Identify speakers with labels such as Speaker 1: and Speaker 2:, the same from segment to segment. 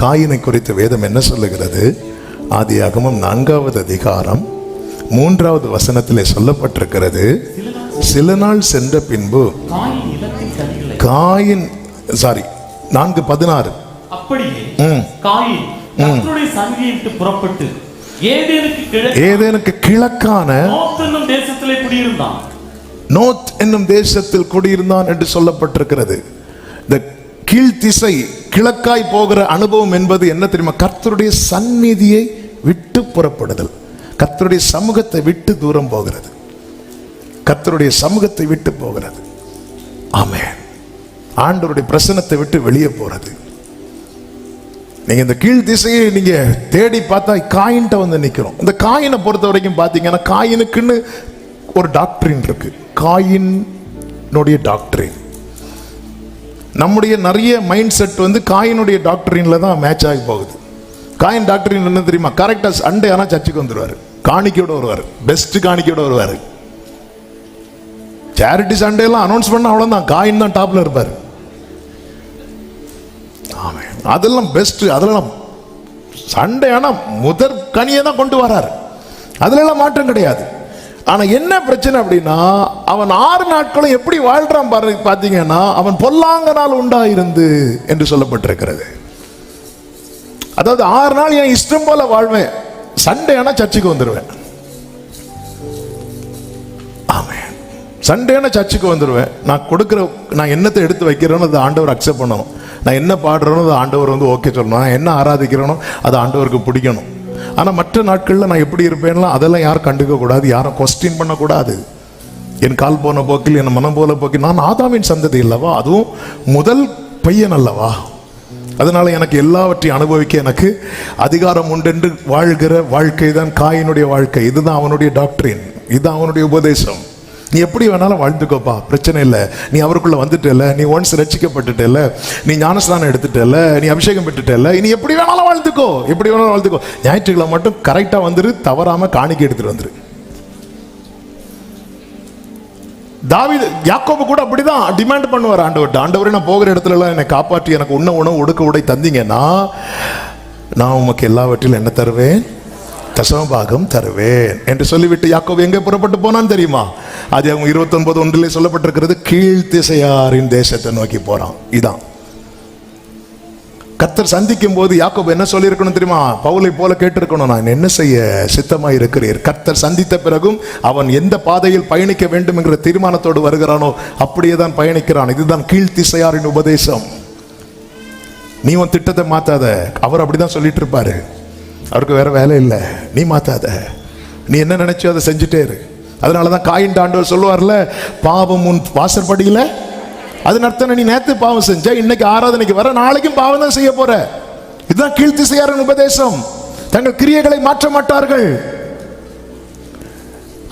Speaker 1: காயினை குறித்து வேதம் என்ன சொல்லுகிறது? ஆதியாகமம் நான்காவது அதிகாரம் மூன்றாவது வசனத்திலே சொல்லப்பட்டிருக்கிறது. சில நாள் சென்ற பின்பு
Speaker 2: காயின்
Speaker 1: சாரி நான்கு பதினாறு.
Speaker 2: புறப்பட்டு ஏதேனுக்கு கிழக்கு
Speaker 1: ஏதேனுக்கு கிழக்கான
Speaker 2: நோத் என்னும் தேசத்திலே குடியிருந்தான்.
Speaker 1: நோத் என்னும் தேசத்தில் குடியிருந்தான் என்று சொல்லப்பட்டிருக்கிறது. இந்த கீழ்த்திசை கிழக்காய் போகிற அனுபவம் என்பது என்ன தெரியுமா? கர்த்தருடைய சந்நிதியை விட்டு புறப்படுதல். கர்த்தருடைய சமூகத்தை விட்டு தூரம் போகிறது. கர்த்தருடைய சமூகத்தை விட்டு போகிறது. ஆமேன். ஆண்டவருடைய பிரசனத்தை விட்டு வெளியே போகிறது நீங்க இந்த கீழ் திசையை நீங்க தேடி பார்த்தா காயின்ட்ட வந்து நிற்கிறோம் இந்த காயினை பொறுத்த வரைக்கும் பார்த்தீங்கன்னா காயினுக்குன்னு ஒரு டாக்டரின் இருக்கு. காயினுடைய டாக்டரின் நம்முடைய நிறைய மைண்ட் செட் வந்து காயினுடைய டாக்டரின்ல தான் மேட்ச் ஆகி போகுது. காயின் டாக்டரின் என்ன தெரியுமா? கரெக்டாக சண்டே ஆனால் சர்ச்சுக்கு வந்துடுவார் காணிக்கையோட வருவார். பெஸ்ட் காணிக்கையோட வருவார். சேரிட்டி சண்டே எல்லாம் அனௌன்ஸ் பண்ண அவ்வளோதான் காயின் தான் டாப்பில் இருப்பார். ஆமாம் அதெல்லாம் பெஸ்ட் அதெல்லாம் சண்டே ஆனால் முதற் கனியை தான் கொண்டு வரார். அதுல மாற்றம் கிடையாது. ஆனால் என்ன பிரச்சனை அப்படின்னா அவன் ஆறு நாட்களும் எப்படி வாழ்கிறான் பாரு பார்த்தீங்கன்னா அவன் பொல்லாங்கனால் உண்டாயிருந்து என்று சொல்லப்பட்டிருக்கிறது. அதாவது ஆறு நாள் என் இஷ்டம் போல வாழ்வேன். சண்டே சர்ச்சுக்கு வந்துடுவேன் ஆமென். சண்டேனா சர்ச்சுக்கு வந்துடுவேன் நான் கொடுக்குற நான் என்னத்தை எடுத்து வைக்கிறேனோ அதை ஆண்டவர் அக்செப்ட் பண்ணணும். நான் என்ன பாடுறேனோ அதை ஆண்டவர் வந்து ஓகே சொல்லணும். நான் என்ன ஆராதிக்கிறேனோ அது ஆண்டவருக்கு பிடிக்கணும். ஆனால் மற்ற நாட்களில் நான் எப்படி இருப்பேன்லாம் அதெல்லாம் யாரும் கண்டுக்க கூடாது யாரும் கொஸ்டின் பண்ணக்கூடாது என் கால் போன போக்கில் என் மனம் போல போக்கில் நான் ஆதாமின் சந்ததி அல்லவா? அதுவும் முதல் பையன் அல்லவா? அதனால் எனக்கு எல்லாவற்றையும் அனுபவிக்க எனக்கு அதிகாரம் உண்டென்று வாழ்கிற வாழ்க்கை தான் காயினுடைய வாழ்க்கை. இதுதான் அவனுடைய டாக்டரின் இதுதான் அவனுடைய உபதேசம். நீ எப்படி வேணாலும் வாழ்ந்துக்கோப்பா. பிரச்சனை இல்லை. நீ அவருக்குள்ள வந்துட்டல நீ ஒன்ஸ் ரட்சிக்கப்பட்டுட்டல நீ ஞானஸ்தானம் எடுத்துட்டல நீ அபிஷேகம் பெற்றுட்டல நீ எப்படி வேணாலும் வாழ்ந்துக்கோ. எப்படி வேணாலும் வாழ்ந்துக்கோ. ஞாயிற்றுக்கிழமை மட்டும் கரெக்டாக வந்துரு. தவறாம காணிக்கை எடுத்துட்டு வந்துரு. தாவிது யாக்கோபு கூட அப்படிதான். டிமாண்ட் பண்ணுவார் ஆண்டவர்கிட்ட ஆண்டவரே நான் போகிற இடத்துல என்னை காப்பாற்றி எனக்கு உண்ண உணவு ஒடுக்க உடை தந்தீங்கன்னா நான் உமக்கு எல்லாவற்றிலும் என்ன தருவேன்? தசமபாகம் தருவேன் என்று சொல்லிவிட்டு யாக்கோபு எங்கே புறப்பட்டு போனான்னு தெரியுமா? அது அவங்க இருபத்தொன்பது ஒன்றிலே சொல்லப்பட்டிருக்கிறது கீழ்த்திசையாரின் தேசத்தை நோக்கி போறான். இதான். கத்தர் சந்திக்கும் போது யாக்கோபு என்ன சொல்லியிருக்கணும் தெரியுமா? பவுலை போல கேட்டிருக்கணும் நான் என்ன செய்ய சித்தமாக இருக்கிறீர் கத்தர் சந்தித்த பிறகும் அவன் எந்த பாதையில் பயணிக்க வேண்டும் என்கிற தீர்மானத்தோடு வருகிறானோ அப்படியே தான் பயணிக்கிறான். இதுதான் கீழ்த்திசையாரின் உபதேசம். நீ உன் திட்டத்தை மாத்தாத. அவர் அப்படிதான் சொல்லிட்டு இருப்பாரு அவருக்கு வேற வேலை இல்லை. நீ மாத்தாத. நீ என்ன நினைச்சோ அதை செஞ்சுட்டே இரு. அதனால தான் காயின் தாண்டவர் சொல்லுவார்ல பாவம் உன் வாசற்படியில் அது அர்த்தம் நீ நேத்து பாவம் செஞ்ச இன்னைக்கு ஆராதனைக்கு வர நாளைக்கும் பாவம் தான் செய்ய போற. இதுதான் கீழ்த்திசையாரின் உபதேசம். தங்கள் கிரியைகளை மாற்ற மாட்டார்கள்.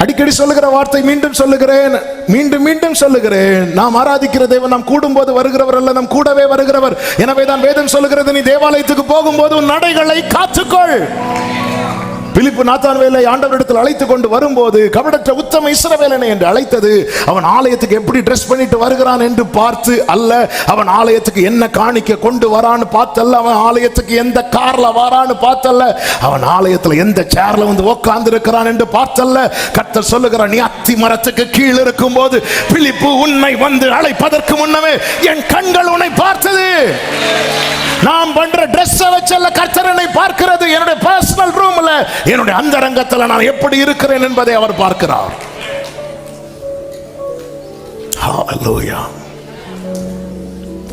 Speaker 1: அடிக்கடி சொல்லுகிற வார்த்தை மீண்டும் சொல்லுகிறேன். மீண்டும் மீண்டும் சொல்லுகிறேன். நாம் ஆராதிக்கிற தேவன் நாம் கூடும்போது வருகிறவர் அல்ல நாம் கூடவே வருகிறவர். எனவே தான் வேதம் சொல்லுகிறது நீ தேவாலயத்துக்கு போகும்போது உன் நடைகளை காத்துக்கொள். பிலிப்பு நாத்தான்வேலை ஆண்டவரிடத்தில் அழைத்து கொண்டு வரும்போது கபடற்ற உத்தம இஸ்ரவேலனை என்று அழைத்தது. அவன் ஆலயத்துக்கு எப்படி ட்ரெஸ் பண்ணிட்டு வருகிறான் என்று பார்த்து அல்ல அவன் ஆலயத்துக்கு என்ன காணிக்க கொண்டு வரான்னு பார்த்தல்ல. அவன் ஆலயத்துக்கு எந்த கார்ல வரான்னு பார்த்தல்ல. அவன் ஆலயத்தில் எந்த சேர்ல வந்து உட்கார்ந்து இருக்கிறான் என்று பார்த்தல்ல. கர்த்தர் சொல்லுகிறான் நீ அத்தி மரத்துக்கு கீழ் இருக்கும் போது பிலிப்பு உன்னை வந்து அழைப்பதற்கு முன்னமே என் கண்கள் உன்னை பார்த்தது. நாம் பண்ற ட்ரெஸ் வச்சல்ல கர்த்தரனை பார்க்கிறது. என்னுடைய பர்சனல் ரூம்ல என்னுடைய அந்தரங்கத்துல நான் எப்படி இருக்கிறேன் என்பதை அவர் பார்க்கிறார்.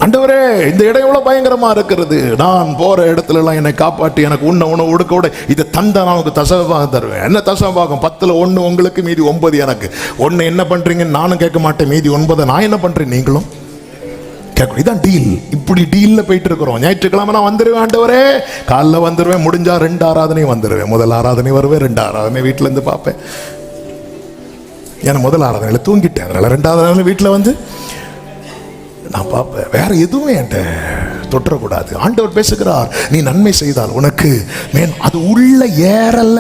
Speaker 1: அண்டவரே இந்த இடம் எவ்வளவு பயங்கரமா இருக்கிறது. நான் போற இடத்துல எல்லாம் என்னை காப்பாற்றி எனக்கு உண்ண உணவு உடுக்க விட இது தந்த நான் உனக்கு தசவபாகம் தருவேன். என்ன தசவபாகம் பத்துல ஒன்று உங்களுக்கு மீதி ஒன்பது எனக்கு. ஒன்று என்ன பண்றீங்கன்னு நானும் கேட்க மாட்டேன் மீதி ஒன்பது நான் என்ன பண்றேன் நீங்களும்? கேட்கணும். இதான் டீல் இப்படி டீலில் போயிட்டு இருக்கிறோம் ஞாயிற்றுக்கிழமை நான் வந்துடுவேன் ஆண்டவரே. காலைல வந்துடுவேன் முடிஞ்சால் ரெண்டு ஆராதனையும் வந்துடுவேன் முதல் ஆராதனை வருவேன் ரெண்டு ஆராதனை வீட்டிலேருந்து பார்ப்பேன். ஏன்னா முதல் ஆராதனையில் தூங்கிட்டேன். அதனால் ரெண்டாவது ஆராதனை வீட்டில் வந்து நான் பார்ப்பேன். வேற எதுவும் என்கிட்ட தொற்றக்கூடாது. ஆண்டவர் பேசுகிறார் நீ நன்மை செய்தால் உனக்கு மேன் அது உள்ள ஏறல.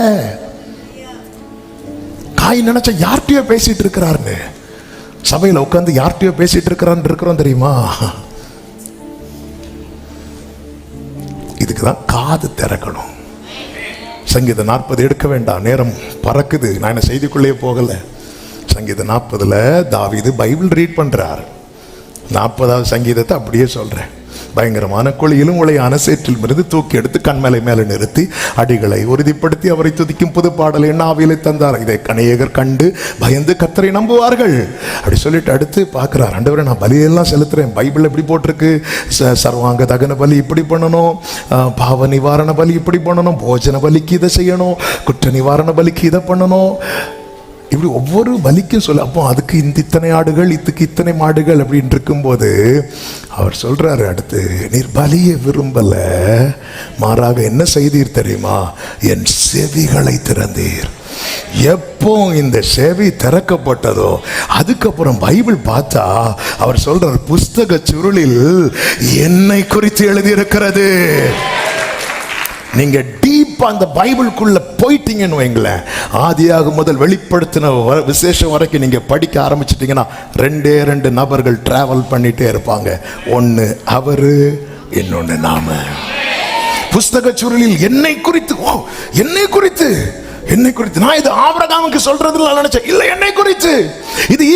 Speaker 1: காய் நினைச்ச யார்கிட்டயோ பேசிட்டு இருக்கிறாருன்னு. சபையில் உட்காந்து யார்கிட்டயோ பேசிட்டு இருக்கிறான்னு இருக்கிறோம் தெரியுமா? இதுக்கு தான் காது திறக்கணும். சங்கீதம் நாற்பது எடுக்க வேண்டாம் நேரம் பறக்குது. நான் என்ன செய்திக்குள்ளேயே போகல. சங்கீதம் நாற்பதுல தாவிது பைபிள் ரீட் பண்றார். நாற்பதாவது சங்கீதத்தை அப்படியே சொல்றேன். பயங்கரமான குழியிலும் உளையான அனசேற்றில் இருந்து தூக்கி எடுத்து கண்மலை மேலே நிறுத்தி அடிகளை உறுதிப்படுத்தி அவரை துதிக்கும் புது பாடலை நாவிலை தந்தார். இதை கணியகர் கண்டு பயந்து கத்தரை நம்புவார்கள். அப்படி சொல்லிட்டு அடுத்து பார்க்குறார் ஆண்டவரே நான் பலியெல்லாம் செலுத்துறேன். பைபிள் எப்படி போட்டிருக்கு? ச- சர்வாங்க தகன பலி இப்படி பண்ணணும். பாவ நிவாரண பலி இப்படி பண்ணணும். போஜன பலிக்கு இதை செய்யணும். குற்ற நிவாரண பலிக்கு இதை பண்ணணும். இப்படி ஒவ்வொரு வலிக்கும் சொல்ல அப்போ அதுக்கு இந்த இத்தனை ஆடுகள் இதுக்கு இத்தனை மாடுகள் அப்படின்னு இருக்கும்போது அவர் சொல்றாரு அடுத்து நீர் பலியை விரும்பல. மாறாக என்ன செய்தீர் தெரியுமா? என் செவிகளை திறந்தீர். எப்போ இந்த செவி திறக்கப்பட்டதோ அதுக்கப்புறம் பைபிள் பார்த்தா அவர் சொல்றார் புஸ்தக சுருளில் என்னை குறித்து எழுதியிருக்கிறது. நீங்க டீப் அந்த பைபிள்குள்ள போயிட்டீங்கன்னு வைங்களேன் ஆதியாக முதல் வெளிப்படுத்தின விசேஷம் வரைக்கும் நீங்க படிக்க ஆரம்பிச்சிட்டீங்கன்னா ரெண்டே ரெண்டு நபர்கள் டிராவல் பண்ணிட்டே இருப்பாங்க. ஒன்னு அவரு இன்னொன்னு நாம. புஸ்தக சுருளில் என்னை குறித்து ஓ என்னை குறித்து என்னை குறித்து. நான் இது ஆபரகாமுக்கு சொல்றது நினைச்சேன். இல்ல என்னை குறித்து. இது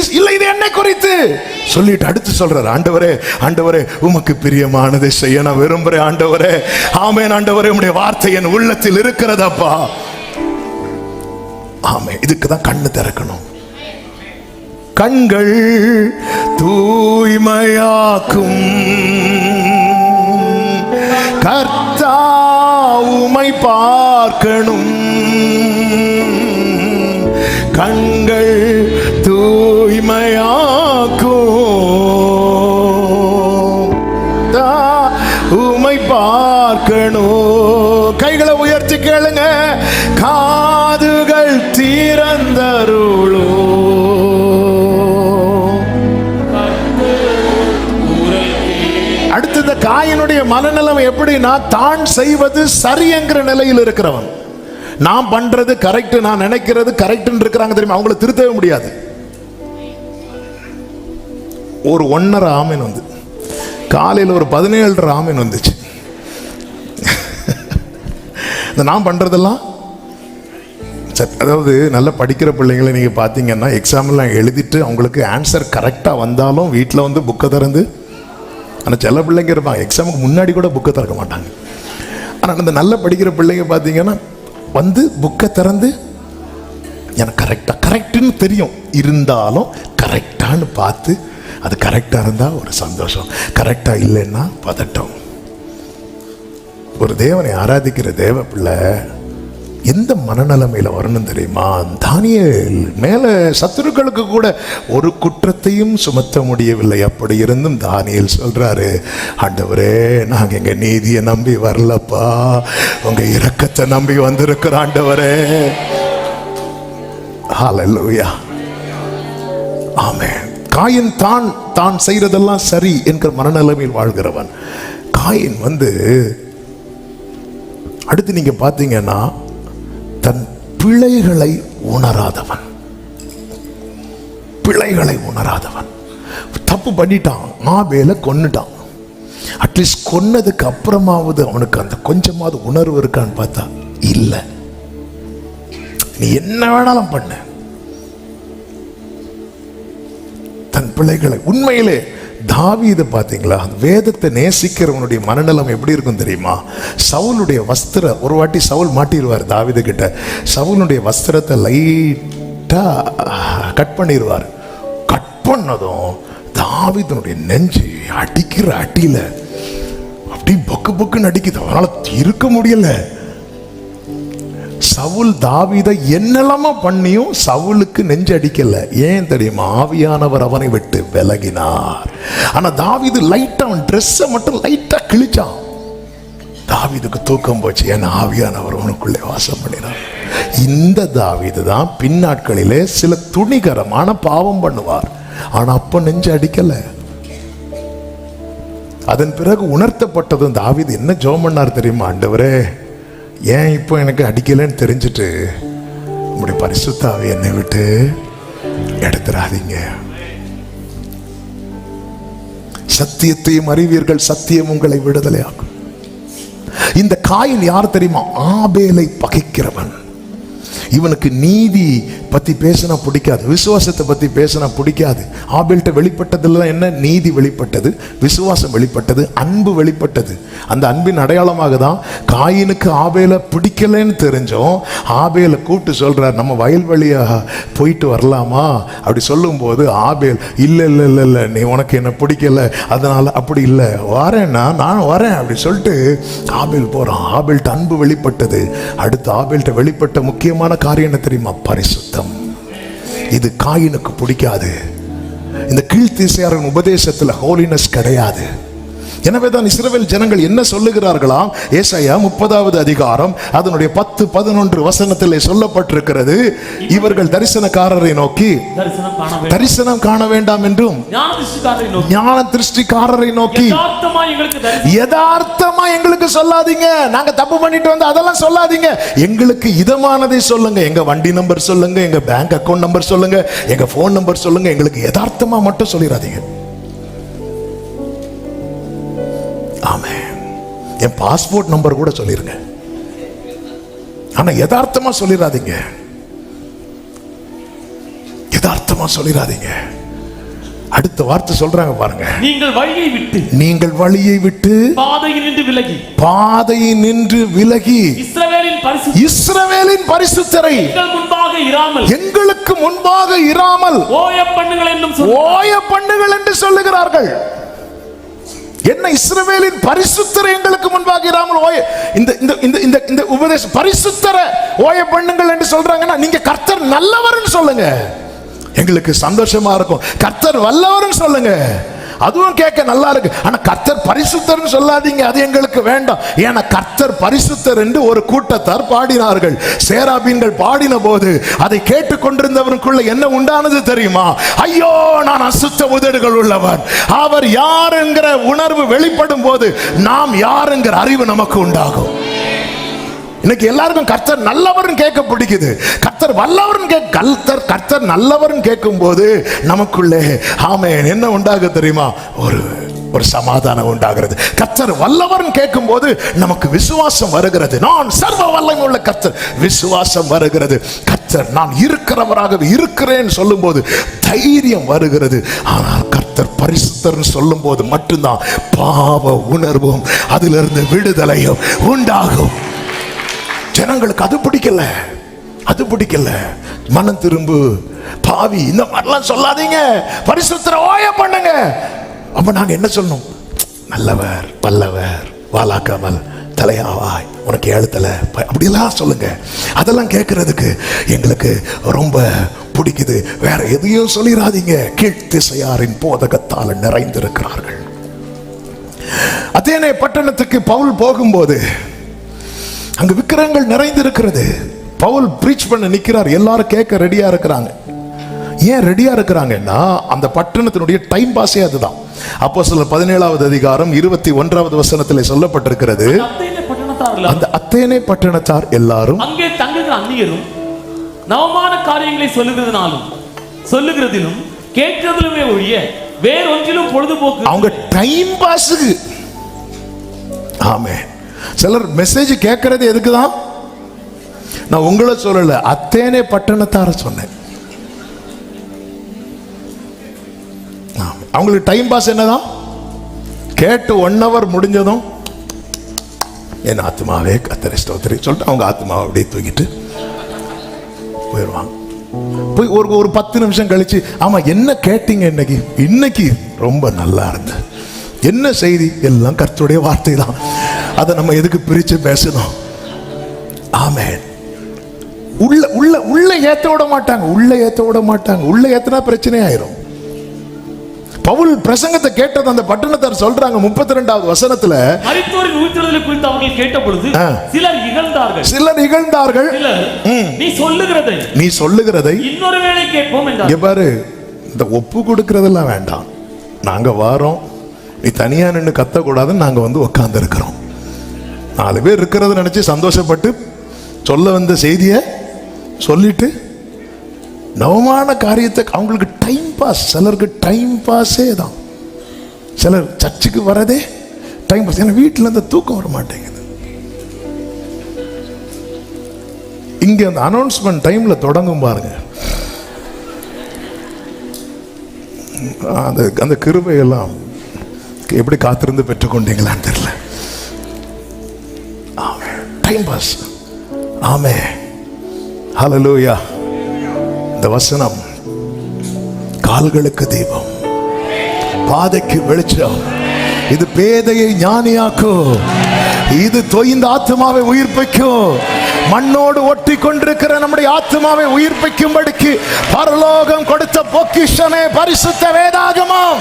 Speaker 1: எடுத்து சொல்லிட்டு அடுத்து சொல்றார் ஆண்டவரே ஆண்டவரே உமக்கு பிரியமானதை செய்ய நான் விரும்புறேன் ஆண்டவரே. ஆமேன் ஆண்டவரே உடைய வார்த்தை என் உள்ளத்தில் இருக்கிறதப்பா ஆமே இதுக்கு தான் கண்ணு திறக்கணும். கண்கள் தூய்மையாக்கும். கர்த்தா உமை பார்க்கணும். கண்கள் தூய்மையா மனநிலைமை எப்படின்னா தான் செய்வது சரியங்கிற நிலையில் இருக்கிறவன். நான் பண்றது கரெக்ட் நான் நினைக்கிறது கரெக்ட்னு இருக்கிறாங்க தெரியுமா? அவங்கள திருத்தவே முடியாது. ஒரு ஒன்னரை ஆமீன் வந்து. காலையில் ஒரு பதினேழு ஆமீன் வந்துச்சு. இந்த நான் பண்றதெல்லாம் சரி, அதாவது நல்லா படிக்கிற பிள்ளைங்களை நீங்கள் பார்த்தீங்கன்னா எக்ஸாம்லாம் எழுதிட்டு அவங்களுக்கு ஆன்சர் கரெக்டாக வந்தாலும் வீட்டில் வந்து புக்கை திறந்து ஆனால் சில பிள்ளைங்க இருப்பாங்க. எக்ஸாமுக்கு முன்னாடி கூட புக்கை திறக்க மாட்டாங்க. ஆனால் இந்த நல்ல படிக்கிற பிள்ளைங்க பார்த்தீங்கன்னா வந்து புக்கை திறந்து எனக்கு கரெக்டாக கரெக்டுன்னு தெரியும். இருந்தாலும் கரெக்டான்னு பார்த்து அது கரெக்டாக இருந்தால் ஒரு சந்தோஷம். கரெக்டாக இல்லைன்னா பதட்டம். ஒரு தேவனை ஆராதிக்கிற தேவ பிள்ளை எந்த மனநிலைமையில் வரணும் தெரியுமா? தானியல் மேலே சத்துருக்களுக்கு கூட ஒரு குற்றத்தையும் சுமத்த முடியவில்லை. அப்படி இருந்தும் தானியல் சொல்றாரு ஆண்டவரே நாங்க எங்க நீதியை நம்பி வரலப்பா. உங்க இரக்கத்தை நம்பி வந்திருக்கிற ஆண்டவரே. ஹalleluya ஆமே காயின் தான் தான் செய்யறதெல்லாம் சரி என்கிற மனநிலைமையில் வாழ்கிறவன். காயின் வந்து அடுத்து நீங்க பார்த்தீங்கன்னா தன் பிழைகளை உணராதவன். பிழைகளை உணராதவன். தப்பு பண்ணிட்டான் ஆபேல கொன்னுட்டான். அட்லீஸ்ட் கொன்னதுக்கு அப்புறமாவது அவனுக்கு அந்த கொஞ்சமாவது உணர்வு இருக்கான்னு பார்த்தா இல்லை. நீ என்ன வேணாலும் பண்ண. தன் பிள்ளைகளை உண்மையிலே தாவீது பார்த்தீங்களா? வேதத்தை நேசிக்கிறவனுடைய மனநலம் எப்படி இருக்கும் தெரியுமா? சவுலுடைய வஸ்திர ஒரு வாட்டி சவுல் மாட்டிடுவார் தாவீது கிட்ட. சவுலுடைய வஸ்திரத்தை லைட்டாக கட் பண்ணிடுவார். கட் பண்ணதும் தாவிதனுடைய நெஞ்சு அடிக்கிற அடியில் அப்படி பொக்கு பொக்குன்னு அடிக்குது. அவனால் இருக்க முடியல. சவுல் தாவிதை என்னெல்லாமா பண்ணியும் சவுலுக்கு நெஞ்சு அடிக்கல. ஏன் தெரியுமா? ஆவியானவர் அவனை விட்டு விலகினார். ஆனா தாவிது லைட்டா அவன் ட்ரெஸ்ஸை மட்டும் லைட்டா கிழிச்சான். தாவிதுக்கு தூக்கம் போச்சு. ஏன்னா ஆவியானவர் அவனுக்குள்ளே வாசம் பண்ணினார். இந்த தாவீது தான் பின்னாட்களிலே சில துணிகரமான பாவம் பண்ணுவார். ஆனா அப்ப நெஞ்சு அடிக்கல. அதன் பிறகு உணர்த்தப்பட்டதும் தாவீது என்ன ஜோம் பண்ணார் தெரியுமா ஆண்டவரே? ஏன் இப்போ எனக்கு அடிக்கலைன்னு தெரிஞ்சுட்டு உங்களுடைய பரிசுத்தாவை என்னை விட்டு எடுத்துறாதீங்க சத்தியத்தையும் அறிவீர்கள் சத்தியம் உங்களை விடுதலையாகும் இந்த காயில் யார் தெரியுமா? ஆபேலை பகைக்கிறவன். இவனுக்கு நீதி பத்தி பேசினா பிடிக்காது. விசுவாசத்தை பத்தி பேசினா பிடிக்காது. ஆபேல்கிட்ட வெளிப்பட்டதுல என்ன? நீதி வெளிப்பட்டது விசுவாசம் வெளிப்பட்டது அன்பு வெளிப்பட்டது. அந்த அன்பின் அடையாளமாக தான் காயினுக்கு ஆபேலை பிடிக்கலன்னு தெரிஞ்சோம் ஆபேலை கூப்பிட்டு சொல்றார் நம்ம வயல்வெளியா போயிட்டு வரலாமா? அப்படி சொல்லும்போது ஆபேல் இல்லை இல்லை இல்லை இல்லை நீ உனக்கு என்ன பிடிக்கல அதனால அப்படி இல்லை. வரேன்னா நான் வரேன். அப்படி சொல்லிட்டு ஆபேல் போறான். ஆபேல்ட்ட அன்பு வெளிப்பட்டது. அடுத்து ஆபேல்ட்ட வெளிப்பட்ட முக்கியமான காரியம் என்ன தெரியுமா? பரிசுத்தம். இது காயினுக்கு பிடிக்காது. இந்த கீழ்த்திசையாரின் உபதேசத்தில் ஹோலினஸ் கிடையாது. எனவே தான் இஸ்ரவேல் ஜனங்கள் என்ன சொல்லுகிறார்களாம் ஏசாயா முப்பதாவது அதிகாரம் அதனுடைய பத்து பதினொன்று வசனத்திலே சொல்லப்பட்டிருக்கிறது. இவர்கள் தரிசனக்காரரை நோக்கி
Speaker 2: தரிசனம் காண வேண்டும்.
Speaker 1: என்றும்
Speaker 2: ஞான திருஷ்டிக்காரரை நோக்கி. யதார்த்தமா எங்களுக்கு
Speaker 1: சொல்லாதீங்க. நாங்க தப்பு பண்ணிட்டு வந்து அதெல்லாம் சொல்லாதீங்க. எங்களுக்கு இதமானதை சொல்லுங்க. எங்க வண்டி நம்பர் சொல்லுங்க. எங்க பேங்க் அக்கவுண்ட் நம்பர் சொல்லுங்க. எங்க போன் நம்பர் சொல்லுங்க. எங்களுக்கு யதார்த்தமா மட்டும் சொல்லிடாதீங்க. என் பாஸ்போர்ட் நம்பர் கூட சொல்லிருங்க. ஆனா யதார்த்தமா சொல்லிடாதீங்க யதார்த்தமா சொல்லிடாதீங்க அடுத்த வார்த்தை சொல்றாங்க பாருங்க.
Speaker 2: நீங்கள் வழியை விட்டு
Speaker 1: நீங்கள் வழியை விட்டு
Speaker 2: பாதையில் நின்று விலகி.
Speaker 1: பாதையை நின்று விலகி
Speaker 2: இஸ்ரவேலின் பரிசு
Speaker 1: இஸ்ரவேலின் பரிசுத்தரை
Speaker 2: முன்பாக இராமல்.
Speaker 1: எங்களுக்கு முன்பாக இராமல்
Speaker 2: ஓய பண்ணுங்கள் சொல்
Speaker 1: ஓய பண்ணுங்கள் என்று சொல்லுகிறார்கள். என்ன இஸ்ரவேலின் பரிசுத்தரை எங்களுக்கு முன்பாக இராமல் ஓய இந்த இந்த இந்த இந்த இந்த உபதேச பரிசுத்தரை ஓய பண்ணுங்கள் என்று சொல்றாங்கன்னா நீங்க கர்த்தர் நல்லவர்னு சொல்லுங்க. எங்களுக்கு சந்தோஷமா இருக்கும். கர்த்தர் வல்லவர்னு சொல்லுங்க. அதுவும் கேட்க நல்லா இருக்கு. ஆனா கர்த்தர் பரிசுத்தர்னு சொல்லாதீங்க. அது எங்களுக்கு வேண்டாம். ஏன்னா கர்த்தர் பரிசுத்தர் என்று ஒரு கூட்டத்தார் பாடினார்கள். சேராபீன்கள் பாடின போது அதை கேட்டுக்கொண்டிருந்தவனுக்குள்ள என்ன உண்டானது தெரியுமா? ஐயோ நான் அசுத்த உதடுகள் உள்ளவர். அவர் யார் என்கிற உணர்வு வெளிப்படும் போது நாம் யார் என்கிற அறிவு நமக்கு உண்டாகும். இன்னைக்கு எல்லாருக்கும் கர்த்தர் நல்லவர்னு கேட்க பிடிக்குது. கர்த்தர் வல்லவர்னு கேட்க கர்த்தர் கர்த்தர் நல்லவர்னு கேட்கும் போது நமக்குள்ளே ஆமே என்ன உண்டாக தெரியுமா? ஒரு ஒரு சமாதானம் உண்டாகிறது. கர்த்தர் வல்லவர்னு கேட்கும் போது நமக்கு விசுவாசம் வருகிறது. நான் சர்வ வல்லமை உள்ள கர்த்தர். விசுவாசம் வருகிறது. கர்த்தர் நான் இருக்கிறவராக இருக்கிறேன் சொல்லும் போது தைரியம் வருகிறது. ஆனால் கர்த்தர் பரிசுத்தர்னு சொல்லும்போது மட்டும்தான் பாவ உணர்வும் அதிலிருந்து விடுதலையும் உண்டாகும். ஜனங்களுக்கு அது பிடிக்கல. அது பிடிக்கல. மனம் திரும்பு. பாவி இந்த மாதிரிலாம் சொல்லாதீங்க. பரிசுத்திர ஓய பண்ணுங்க. அப்ப நாங்க என்ன சொல்லணும்? நல்லவர் வல்லவர் வாலாக்காமல் தலையாவாய். உனக்கு எழுத்தல. அப்படிலாம் சொல்லுங்க. அதெல்லாம் கேட்கறதுக்கு எங்களுக்கு ரொம்ப பிடிக்குது. வேற எதையும் சொல்லிடாதீங்க கீழ்த்திசையாரின் போதகத்தால் நிறைந்திருக்கிறார்கள். அதேனே பட்டணத்துக்கு பவுல் போகும்போது அங்க விக்கிரங்கள் நிறைந்திருக்கிறது. பவுல் பிரீச் பண்ண நிக்கிறார். எல்லாரும் கேட்க ரெடியா இருக்கிறாங்க. ஏன் ரெடியா இருக்கிறாங்கன்னா அந்த பட்டணத்தினுடைய டைம் பாஸே அதுதான். அப்போ சில பதினேழாவது அதிகாரம் இருபத்தி ஒன்றாவது வசனத்தில் சொல்லப்பட்டிருக்கிறது. அந்த அத்தேனே பட்டணத்தார் எல்லாரும்
Speaker 2: அங்கே தங்குகிற அந்நியரும் நவமான காரியங்களை சொல்லுகிறதுனாலும் சொல்லுகிறதிலும் கேட்கிறதிலுமே ஒழிய வேறொன்றிலும் பொழுதுபோக்கு
Speaker 1: அவங்க டைம் பாஸுக்கு ஆமே சிலர் மெசேஜ் கேட்கறது எதுக்கு தான் நான் உங்களை சொல்லல அத்தேனே பட்டணத்தார சொன்னேன். அவங்களுக்கு டைம் பாஸ் என்னதான்? கேட்டு ஒன் ஹவர் முடிஞ்சதும் என் ஆத்மாவே கத்தரி ஸ்தோத்திரி சொல்லிட்டு அவங்க ஆத்மாவை அப்படியே தூக்கிட்டு போயிடுவாங்க. போய் ஒரு ஒரு பத்து நிமிஷம் கழிச்சு ஆமா என்ன கேட்டீங்க இன்னைக்கு? இன்னைக்கு ரொம்ப நல்லா இருந்தது என்ன செய்தி? எல்லாம் கர்த்தருடைய வார்த்தை தான் அதை நம்ம எதுக்கு பிரிச்சு பேசணும்? ஆமேன். உள்ள உள்ள உள்ள ஏத்த விட மாட்டாங்க உள்ள ஏத்த விட மாட்டாங்க. உள்ள ஏத்தனா பிரச்சனை ஆயிரும் பவுல் பிரசங்கத்தை கேட்டது அந்த பட்டணத்தார் சொல்றாங்க முப்பத்தி ரெண்டாவது வசனத்துல.
Speaker 2: மரித்தோரின் உயிர்த்தெழுதலை குறித்து அவர்கள் கேட்ட பொழுது. சிலர் இகழ்ந்தார்கள்.
Speaker 1: சிலர் இகழ்ந்தார்கள்.
Speaker 2: நீ சொல்லுகிறதை
Speaker 1: நீ சொல்லுகிறதை
Speaker 2: இன்னொரு வேளை கேட்போம்
Speaker 1: பாரு இந்த ஒப்பு கொடுக்கறதெல்லாம் வேண்டாம். நாங்க வாரோம். நீ தனியா நின்று கத்தக்கூடாதுன்னு நாங்க வந்து உட்கார்ந்து இருக்கிறோம் நாலு பேர் இருக்கிறத நினைச்சு சந்தோஷப்பட்டு சொல்ல வந்த செய்தியை சொல்லிட்டு நவமான காரியத்தை அவங்களுக்கு டைம் பாஸ் சிலருக்கு டைம் பாஸே தான். சிலர் சர்ச்சுக்கு வரதே டைம் பாஸ் ஏன்னா வீட்டில் இந்த தூக்கம் வர மாட்டேங்குது. இங்கே அந்த அனௌன்ஸ்மெண்ட் டைமில் தொடங்கும் பாருங்க. அந்த அந்த கிருபையெல்லாம் எப்படி காத்திருந்து பெற்றுக்கொண்டீங்களான்னு தெரியல. டைம் பாஸ் ஆமே ஹலலூயா இந்த வசனம் கால்களுக்கு தீபம் பாதைக்கு வெளிச்சம். இது பேதையை ஞானியாக்கும். இது தொய்ந்த ஆத்மாவை உயிர்ப்பிக்கும். மண்ணோடு ஒட்டி கொண்டிருக்கிற நம்முடைய ஆத்மாவை உயிர்ப்பிக்கும்படிக்கு பரலோகம் கொடுத்த பொக்கிஷமே பரிசுத்த வேதாகமம்.